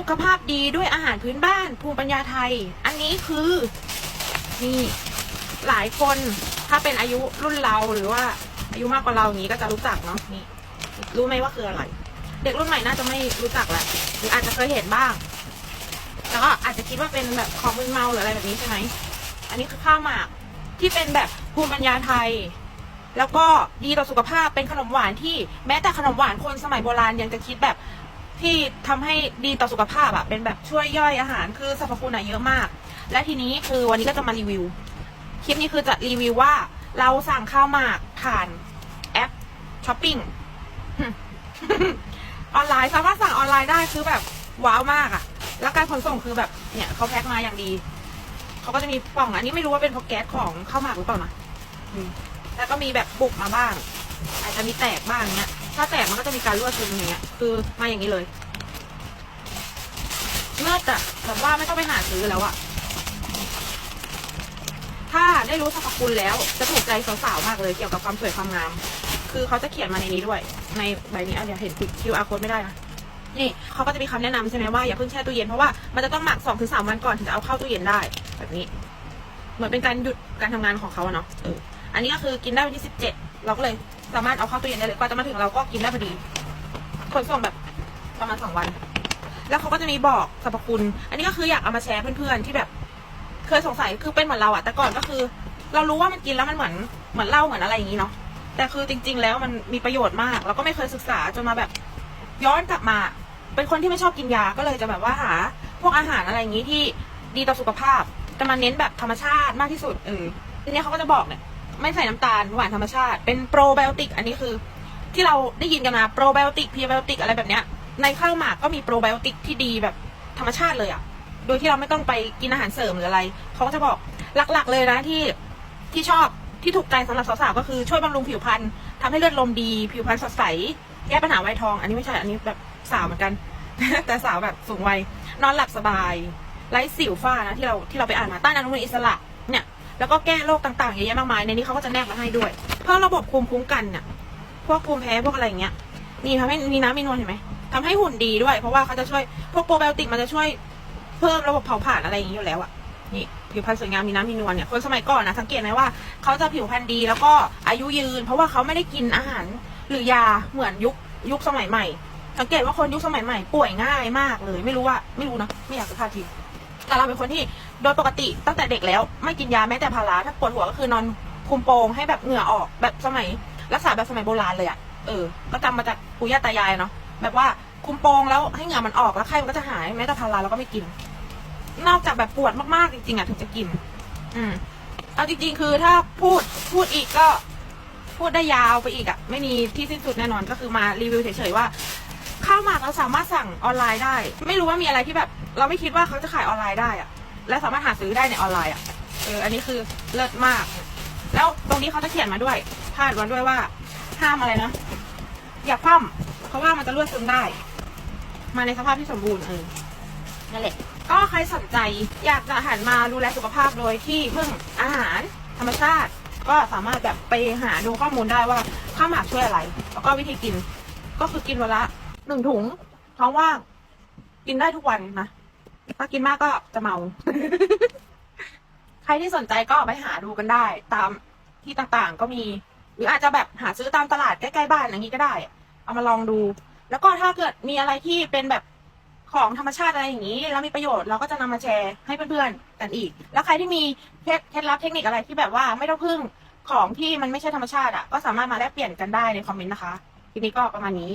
สุขภาพดีด้วยอาหารพื้นบ้านภูมิปัญญาไทย อันนี้คือนี่หลายคนถ้าเป็นอายุรุ่นเราหรือว่าอายุมากกว่าเราอย่างนี้ก็จะรู้จักเนาะนี่รู้ไหมว่าคืออะไร เด็กรุ่นใหม่น่าจะไม่รู้จักแหละหรืออาจจะเคยเห็นบ้าง แล้วก็อาจจะคิดว่าเป็นแบบของมึนเมาหรืออะไรแบบนี้ใช่ไหมอันนี้คือข้าวหมากที่เป็นแบบภูมิปัญญาไทย แล้วก็ดีต่อสุขภาพเป็นขนมหวานที่แม้แต่ขนมหวานคนสมัยโบราณยังจะคิดแบบ ที่ทำให้ดีต่อสุขภาพอะเป็นแบบช่วยย่อยอาหารคือสรรพคุณอะเยอะมาก และทีนี้คือวันนี้ก็จะมารีวิว คลิปนี้คือจะรีวิวว่า เราสั่งข้าวหมากผ่านแอปช้อปปิ้งออนไลน์สามารถสั่งออนไลน์ได้คือแบบว้าวมากอะแล้วการขนส่งคือแบบเนี่ยเขาแพ็คมาอย่างดีเขาก็จะมีกล่องอันนี้ไม่รู้ว่าเป็นพราะแก๊สของข้าวหมากหรือเปล่านะแล้วก็มีแบบบุกมาบ้าง อาจจะมีแตกบ้างเนี้ย ถ้าแตกมันก็จะมีการรั่วซึมอย่างเงี้ย คือมาอย่างนี้เลยเลิศอะแบบว่าไม่ต้องไปหาซื้อแล้วอะถ้าได้รู้สรรพคุณแล้วจะถูกใจสาวๆมากเลยเกี่ยวกับความสวยความงาม คือเขาจะเขียนมาในนี้ด้วย ในใบนี้อะเดียเห็นติด QR code ไม่ได้นะนี่เขาก็จะมีคำแนะนำใช่ไหมว่าอย่าเพิ่งแช่ตู้เย็นเพราะว่ามันจะต้องหมักสองถึงสามวันก่อนถึงจะเอาเข้าตู้เย็นได้ แบบนี้ เหมือนเป็นการหยุดการทำงานของเขาอะเนาะอันนี้ก็คือกินได้วันที่สิบเจ็ดเราก็เลย สามารถเอาเข้าตู้เย็นได้เลยกว่าจะมาถึงเราก็กินได้พอดี ขนส่งแบบประมาณสองวัน แล้วเขาก็จะมีบอกสรรพคุณ อันนี้ก็คืออยากเอามาแชร์เพื่อนๆที่แบบ เคยสงสัยคือเป็นเหมือนเราอะแต่ก่อนก็คือ เรารู้ว่ามันกินแล้วมันเหมือนเหมือนเหล้าเหมือนอะไรอย่างนี้เนาะแต่คือจริง ๆ แล้วมันมีประโยชน์มาก แล้วก็ไม่เคยศึกษาจนมาแบบย้อนกลับมา เป็นคนที่ไม่ชอบกินยาก็เลยจะแบบว่าหา พวกอาหารอะไรอย่างนี้ที่ดีต่อสุขภาพจะมาเน้นแบบธรรมชาติมากที่สุดเออทีนี้เขาก็จะบอกเนี่ย ไม่ใส่น้ำตาลหวานธรรมชาติ เป็นโปรไบโอติก อันนี้คือ ที่เราได้ยินกันมาโปรไบโอติกพรีไบโอติกอะไรแบบเนี้ย ในข้าวหมากก็มีโปรไบโอติกที่ดีแบบธรรมชาติเลยอะโดยที่เราไม่ต้องไปกินอาหารเสริมหรืออะไร เขาก็จะบอกหลักๆ เลยนะที่ที่ชอบที่ถูกใจสำหรับสาวๆก็คือช่วยบำรุงผิวพรรณทำให้เลือดลมดี ผิวพรรณสดใส แก้ปัญหาไวยทอง อันนี้ไม่ใช่อันนี้แบบสาวเหมือนกัน แต่สาวแบบสูงวัย นอนหลับสบาย ไร้สิวฝ้านะที่เราที่เราไปอ่านมาต้านอนุมูลอิสระ แล้วก็แก้โรคต่างๆเยอะแยะมากมายในนี้เขาก็จะแนบมาให้ด้วย เพิ่มระบบภูมิคุ้มกันเนี่ยพวกภูมิแพ้พวกอะไรอย่างเงี้ยนี่ทำให้มีน้ำมีนวลเห็นไหมทำให้หุ่นดีด้วย เพราะว่าเขาจะช่วยพวกโปรไบโอติกมันจะช่วยเพิ่มระบบเผาผลาญอะไรอย่างนี้อยู่แล้วอะนี่ผิวพรรณสวยงามมีน้ำมีนวลเนี่ยคนสมัยก่อนนะสังเกตไหมว่าเขาจะผิวพรรณดีแล้วก็อายุยืน เพราะว่าเขาไม่ได้กินอาหารหรือยาเหมือนยุคยุคสมัยใหม่ สังเกตว่าคนยุคสมัยใหม่ป่วยง่ายมากเลย ไม่รู้ว่าไม่รู้นะไม่อยากจะพาดที แต่เราเป็นคนที่โดยปกติตั้งแต่เด็กแล้ว ไม่กินยาแม้แต่พาราถ้าปวดหัวก็คือนอนคุมโปงให้แบบเหงื่อออกแบบสมัย รักษาแบบสมัยโบราณเลยอะเออ ก็จำมาจากปู่ย่าตายายเนาะแบบว่าคุมโปงแล้วให้เหงื่อมันออกแล้วไข้มันก็จะหายแม้แต่พาราเราก็ไม่กิน นอกจากแบบปวดมากๆจริงๆอะถึงจะกิน อืมเอาจริง ๆ คือถ้าพูดพูดอีกก็พูดได้ยาวไปอีกอะ ไม่มีที่สิ้นสุดแน่นอนก็คือมารีวิวเฉยๆว่า ข้าวหมากเราสามารถสั่งออนไลน์ได้ ไม่รู้ว่ามีอะไรที่แบบ เราไม่คิดว่าเขาจะขายออนไลน์ได้อะและสามารถหาซื้อได้ในออนไลน์อะเอออันนี้คือเลิศมาก แล้วตรงนี้เขาจะเขียนมาด้วยพาดมาด้วยว่า ห้ามอะไรนะอย่าคว่ำเพราะว่ามันจะรั่วซึมได้ มาในสภาพที่สมบูรณ์เออนั่นแหละก็ใครสนใจอยากจะหันมาดูแลสุขภาพโดยที่พึ่งอาหารธรรมชาติ ก็สามารถแบบไปหาดูข้อมูลได้ว่าข้าวหมากช่วยอะไร แล้วก็วิธีกิน ก็คือกินวันละ หนึ่งถุงท้องว่าง กินได้ทุกวันนะ ถ้ากินมากก็จะเมา ใครที่สนใจก็ไปหาดูกันได้ ตามที่ต่างๆก็มี หรืออาจจะแบบหาซื้อตามตลาดใกล้ๆบ้านอย่างนี้ก็ได้ เอามาลองดู แล้วก็ถ้าเกิดมีอะไรที่เป็นแบบของธรรมชาติอะไรอย่างนี้ แล้วมีประโยชน์เราก็จะนำมาแชร์ให้เพื่อนๆกันอีก แล้วใครที่มีเคล็ดเคล็ดลับเทคนิคอะไรที่แบบว่าไม่ต้องพึ่งของที่มันไม่ใช่ธรรมชาติอะก็สามารถมาแลกเปลี่ยนกันได้ในคอมเมนต์นะคะทีนี้ก็ประมาณนี้